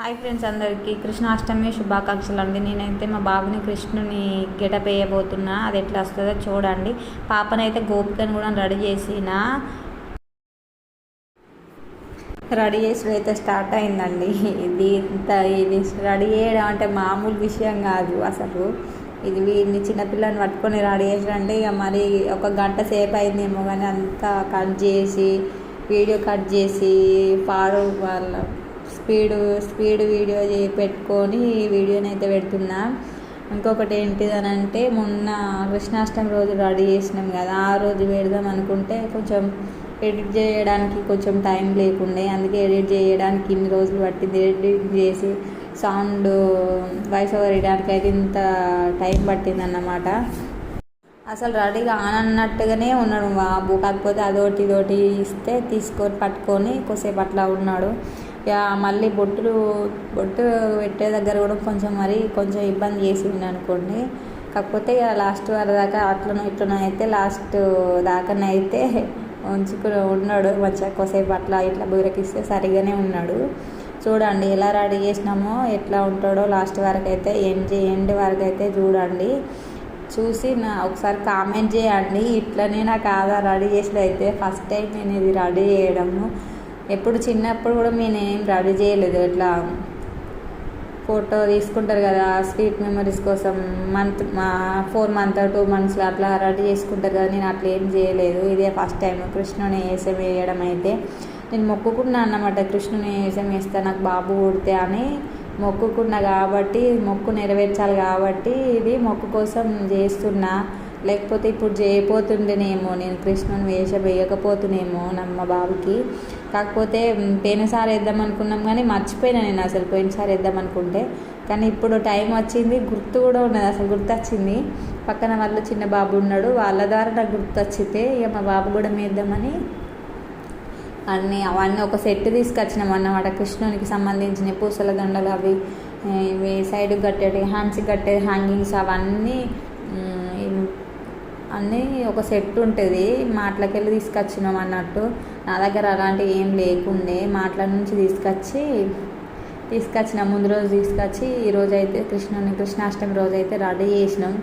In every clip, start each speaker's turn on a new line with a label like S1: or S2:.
S1: Hi friends అందరికీ. కృష్ణాష్టమి శుభాకాంక్షలు అండి. నేనైతే మా బాబుని కృష్ణుని గెటప్ వేయబోతున్నా. అది ఎట్లా వస్తుందో చూడండి. పాపనైతే గోపికను కూడా రెడీ చేసిన. రెడీ చేసి అయితే స్టార్ట్ అయిందండి. ఇది ఇంత ఇది రెడీ చేయడం అంటే మామూలు విషయం కాదు అసలు. ఇది వీడిని చిన్నపిల్లని పట్టుకొని రెడీ చేసారంటే ఇక మరి ఒక గంట సేపు అయిందేమో కానీ అంతా కట్ చేసి వీడియో కట్ చేసి పాడు వాళ్ళ స్పీడ్ స్పీడ్ వీడియో పెట్టుకొని వీడియోని అయితే పెడుతున్నా. ఇంకొకటి ఏంటిదని అంటే మొన్న కృష్ణాష్టమి రోజు రెడీ చేసినాం కదా ఆ రోజు పెడదాం అనుకుంటే కొంచెం ఎడిట్ చేయడానికి కొంచెం టైం లేకుండే అందుకే ఎడిట్ చేయడానికి ఇన్ని రోజులు పట్టింది. ఎడిట్ చేసి సౌండ్ వాయిస్ ఓవర్ ఇవ్వడానికి అయితే ఇంత టైం పట్టింది అన్నమాట అసలు రెడీగా ఆనన్నట్టుగానే ఉన్నాడు బాబు. కాకపోతే అదోటి ఇదోటి ఇస్తే తీసుకొని పట్టుకొని కొద్దిసేపు అట్లా ఉన్నాడు. మళ్ళీ బొట్టులు బొట్టు పెట్టే దగ్గర కూడా కొంచెం మరి కొంచెం ఇబ్బంది చేసింది అనుకోండి. కాకపోతే ఇక లాస్ట్ వారి దాకా అట్లనో ఇట్లనో అయితే లాస్ట్ దాకానైతే ఉంచుకుని ఉన్నాడు. మంచిగా కొసేపు అట్లా ఇట్లా బురకిస్తే సరిగానే ఉన్నాడు. చూడండి ఎలా రెడీ చేసినామో ఎట్లా ఉంటాడో లాస్ట్ వరకు అయితే ఎండ్ ఎండ్ వరకు అయితే చూడండి. చూసి నా ఒకసారి కామెంట్ చేయండి. ఇట్లనే నాకు ఆధార్ రెడీ చేసినైతే ఫస్ట్ టైం నేను ఇది రెడీ చేయడము. ఎప్పుడు చిన్నప్పుడు కూడా నేను ఏం రెడీ చేయలేదు. ఇట్లా ఫోటో తీసుకుంటారు కదా స్వీట్ మెమరీస్ కోసం మంత్ మా ఫోర్ మంత్ టూ మంత్స్లో అట్లా రెడీ చేసుకుంటారు కదా నేను అట్లా ఏం చేయలేదు. ఇదే ఫస్ట్ టైం కృష్ణుని వేసం వేయడం అయితే. నేను మొక్కుకున్నా అన్నమాట కృష్ణుని వేసం వేస్తా నాకు బాబు పుడితే అని మొక్కుకున్నా కాబట్టి మొక్కు నెరవేర్చాలి కాబట్టి ఇది మొక్కు కోసం చేస్తున్నా. లేకపోతే ఇప్పుడు చేయపోతుండేనేమో నేను కృష్ణుని వేషం వేయకపోతునేమో నమ్మ బాబుకి. కాకపోతే పోయినసారి వేద్దాం అనుకున్నాం కానీ మర్చిపోయినా నేను అసలు. పోయినసారి వేద్దాం అనుకుంటే. కానీ ఇప్పుడు టైం వచ్చింది గుర్తు కూడా ఉన్నది. అసలు గుర్తు వచ్చింది పక్కన వాళ్ళు చిన్న బాబు ఉన్నాడు. వాళ్ళ ద్వారా నాకు గుర్తు వచ్చితే ఇక మా బాబు కూడా వేద్దామని అన్నీ అవన్నీ ఒక సెట్ తీసుకొచ్చినాం అన్నమాట. కృష్ణునికి సంబంధించిన పూసల దండలు అవి ఇవి సైడ్కి కట్టేటి హ్యాండ్స్కి కట్టే హ్యాంగింగ్స్ అవన్నీ అని అన్నీ ఒక సెట్ ఉంటుంది. మాటలకెళ్ళి తీసుకొచ్చినాం అన్నట్టు. నా దగ్గర అలాంటివి ఏం లేకుండే. మాటల నుంచి తీసుకొచ్చి తీసుకొచ్చిన ముందు రోజు తీసుకొచ్చి ఈ రోజు అయితే కృష్ణుని కృష్ణాష్టమి రోజు అయితే రెడీ చేసినాం.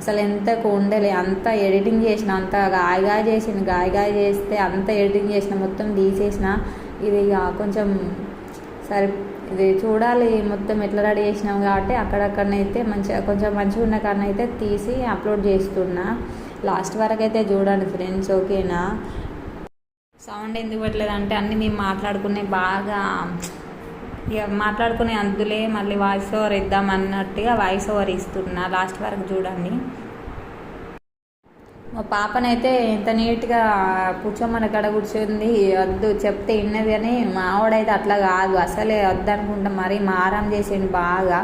S1: అసలు ఎంత కొండలే అంత ఎడిటింగ్ చేసిన అంత గాయగాయ చేసిన గాయగాయ చేస్తే అంత ఎడిటింగ్ చేసిన మొత్తం తీసేసిన. ఇది కొంచెం సరే ఇది చూడాలి మొత్తం ఎట్లా రెడీ చేసినాం కాబట్టి అక్కడక్కడనైతే మంచిగా కొంచెం మంచిగా ఉన్న కాడనైతే తీసి అప్లోడ్ చేస్తున్నా. లాస్ట్ వరకు అయితే చూడండి ఫ్రెండ్స్ ఓకేనా? సౌండ్ ఎందుకు పెట్టలేదు అంటే అన్నీ మేము మాట్లాడుకునే బాగా ఇక మాట్లాడుకునే అందులే మళ్ళీ వాయిస్ ఓవర్ ఇద్దాం అన్నట్టుగా వాయిస్ ఓవర్ ఇస్తున్నా. లాస్ట్ వరకు చూడండి. మా పాపనైతే ఎంత నీట్గా కూర్చోమని కడ కూర్చుంది. వద్దు చెప్తే విన్నది కానీ మా ఆవిడైతే అట్లా కాదు. అసలే వద్దు అనుకుంటా మరీ మారం చేసిండు బాగా.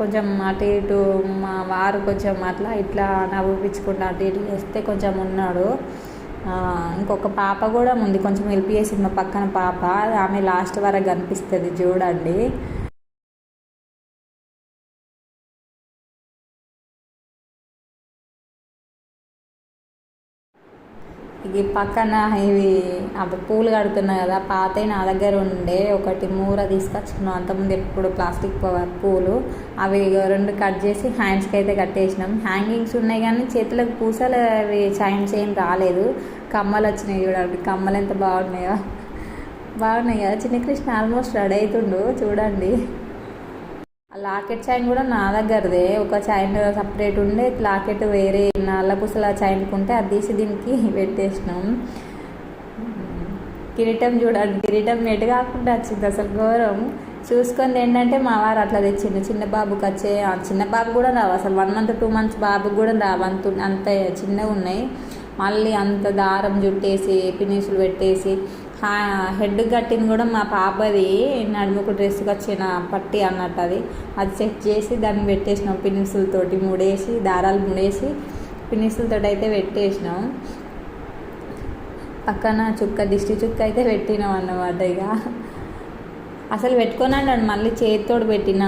S1: కొంచెం అటు ఇటు మా వారు కొంచెం అట్లా ఇట్లా నవ్వుపించుకుంటూ అటు ఇటు చేస్తే కొంచెం ఉన్నాడు. ఇంకొక పాప కూడా ఉంది. కొంచెం హెల్ప్ చేసింది మా పక్కన పాప. ఆమె లాస్ట్ వరకు కనిపిస్తుంది చూడండి. ఇది పక్కన ఇవి అవి పూలు కడుతున్నా కదా పాత నా దగ్గర ఉండే. ఒకటి మూర తీసుకొచ్చుకున్నాం. అంతకుముందు ఎప్పుడు ప్లాస్టిక్ పవర్ పూలు. అవి రెండు కట్ చేసి హ్యాండ్స్కి అయితే కట్టేసినాం. హ్యాంగింగ్స్ ఉన్నాయి కానీ చేతులకు పూసలు అవి చైన్స్ ఏం రాలేదు. కమ్మలు వచ్చినాయి చూడండి. కమ్మలు ఎంత బాగున్నాయో. బాగున్నాయి కదా. చిన్న కృష్ణ ఆల్మోస్ట్ రెడీ అవుతుండు చూడండి. లాకెట్ చైన్ కూడా నా దగ్గరదే. ఒక చైన్ సపరేట్ ఉండే లాకెట్ వేరే నల్ల పుసల చైన్కి ఉంటే అది తీసి దీనికి పెట్టేసినాం. కిరీటం చూడండి కిరీటం నెట్ కాకుండా వచ్చింది అసలు ఘోరం. చూసుకుంది ఏంటంటే మా వారు అట్లా తెచ్చిండు. చిన్న బాబుకి వచ్చే చిన్న బాబు కూడా రావు. అసలు వన్ మంత్ టూ మంత్స్ బాబుకి కూడా రావు. అంత అంత చిన్నగా ఉన్నాయి. మళ్ళీ అంత దారం జుట్టేసి పినీసులు పెట్టేసి హెడ్ కట్టింది కూడా మా పాపది. నడుముకు డ్రెస్కి వచ్చిన పట్టి అన్నట్టు అది. అది సెట్ చేసి దాన్ని పెట్టేసినాం పినిసులతోటి ముడేసి దారాలు ముడేసి పినిసులతో అయితే పెట్టేసినాం. పక్కన చుక్క దిష్టి చుక్క అయితే పెట్టినాం అన్నమాట ఇక. అసలు పెట్టుకున్నాడు మళ్ళీ చేతితోడు పెట్టిన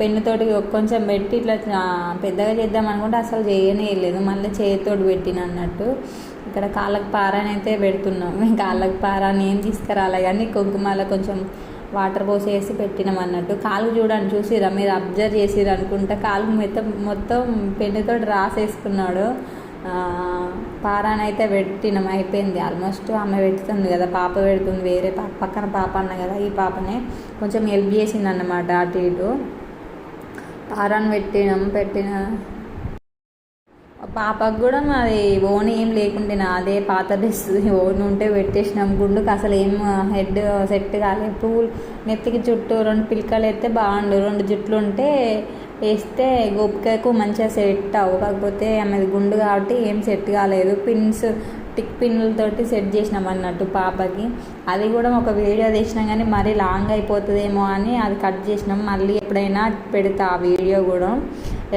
S1: పెన్నుతోటి కొంచెం పెట్టి ఇట్లా పెద్దగా చేద్దాం అనుకుంటే అసలు చేయనే లేదు. మళ్ళీ చేతితోటి పెట్టిన అన్నట్టు. ఇక్కడ కాళ్ళకు పారాని అయితే పెడుతున్నాం. కాళ్ళకు పారాని ఏం తీసుకురాలే కానీ కుంకుమాల కొంచెం వాటర్ పోసేసి పెట్టినాం అన్నట్టు. కాలు చూడండి చూసిరా మీరు అబ్జర్వ్ చేసిరు అనుకుంటా కాలు మొత్తం మొత్తం పెన్నుతో రాసేసుకున్నాడు. పారాని పారానైతే పెట్టినాం. అయిపోయింది. ఆల్మోస్ట్ ఆమె పెడుతుంది కదా పాప పెడుతుంది. వేరే పక్కన పాప అన్న కదా ఈ పాపనే కొంచెం హెల్ప్ చేసింది అన్నమాట అటు ఇటు. పారాన్ని పెట్టినాం పెట్టిన పాపకు కూడా మాది ఓన్ ఏం లేకుండే అదే పాత డ్రెస్ ఓన్ ఉంటే పెట్టేసినాం. గుండుకు అసలు ఏం హెడ్ సెట్ కాలేదు పూలు నెత్తికి చుట్టూ రెండు పిలకలు వేస్తే బాగుండు. రెండు జుట్లు ఉంటే వేస్తే గోపికకు మంచిగా సెట్ అవ్వు. కాకపోతే ఆమెది గుండు కాబట్టి ఏం సెట్ కాలేదు. పిన్స్ టిక్ పిన్నులతోటి సెట్ చేసినాం అన్నట్టు పాపకి. అది కూడా ఒక వీడియో తీసినాం కానీ మరీ లాంగ్ అయిపోతుందేమో అని అది కట్ చేసినాం. మళ్ళీ ఎప్పుడైనా పెడతా ఆ వీడియో కూడా.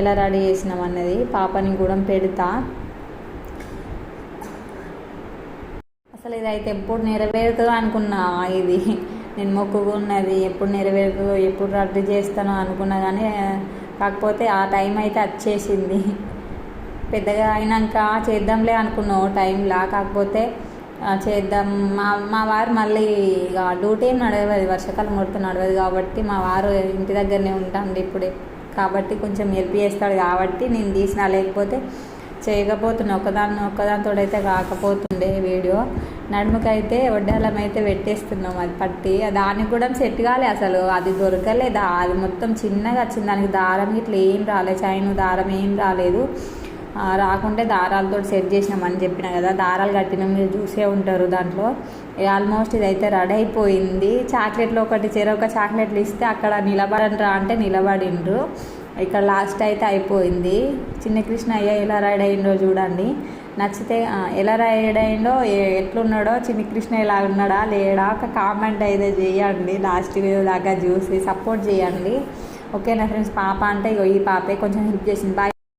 S1: ఎలా రెడీ చేసినాం అన్నది పాపని కూడా పెడతా. అసలు ఇదైతే ఎప్పుడు నెరవేరుతుందో అనుకున్నా ఇది. నేను మొక్కుకున్నది ఎప్పుడు నెరవేరుతుందో ఎప్పుడు రెడీ చేస్తానో అనుకున్నా కానీ కాకపోతే ఆ టైం అయితే వచ్చేసింది. పెద్దగా అయినాక చేద్దాంలే అనుకున్నాం టైంలా కాకపోతే చేద్దాం. మా మా వారు మళ్ళీ ఇక డ్యూటీ ఏం నడవదు వర్షాకాలం కొడుతూ నడవదు కాబట్టి మా వారు ఇంటి దగ్గరనే ఉంటాండి ఇప్పుడే. కాబట్టి కొంచెం హెల్ప్ చేస్తాడు కాబట్టి నేను తీసిన లేకపోతే చేయకపోతున్నా. ఒకదాన్ని ఒక్కదానితో అయితే కాకపోతుండే వీడియో. నడుముకైతే వడ్డాలం అయితే పెట్టేస్తున్నాం అది పట్టి. దానికి కూడా సెట్ కాలే అసలు. అది దొరకలేదు? అది మొత్తం చిన్నగా వచ్చింది. దానికి దారం ఇట్లా ఏం రాలేదు చైన్ దారం ఏం రాలేదు. రాకుంటే దారాలతో సెట్ చేసినామని చెప్పిన కదా. దారాలు కట్టిన మీరు చూసే ఉంటారు దాంట్లో. ఆల్మోస్ట్ ఇదైతే రెడీ అయిపోయింది. చాక్లెట్లు ఒకటి చెరొక చాక్లెట్లు ఇస్తే అక్కడ నిలబడంట్రా అంటే నిలబడిండ్రు. ఇక్కడ లాస్ట్ అయితే అయిపోయింది. చిన్న కృష్ణ అయ్య ఎలా రెడీ అయిండో చూడండి. నచ్చితే ఎలా రెడీ అయిండో ఎట్లున్నాడో చిన్న కృష్ణ ఎలా ఉన్నాడా లేడా ఒక కామెంట్ అయితే చేయండి. లాస్ట్ వీడియో దాకా చూసి సపోర్ట్ చేయండి. ఓకేనా ఫ్రెండ్స్? పాప అంటే ఇగో ఈ పాపే కొంచెం హెల్ప్ చేసింది. బాయ్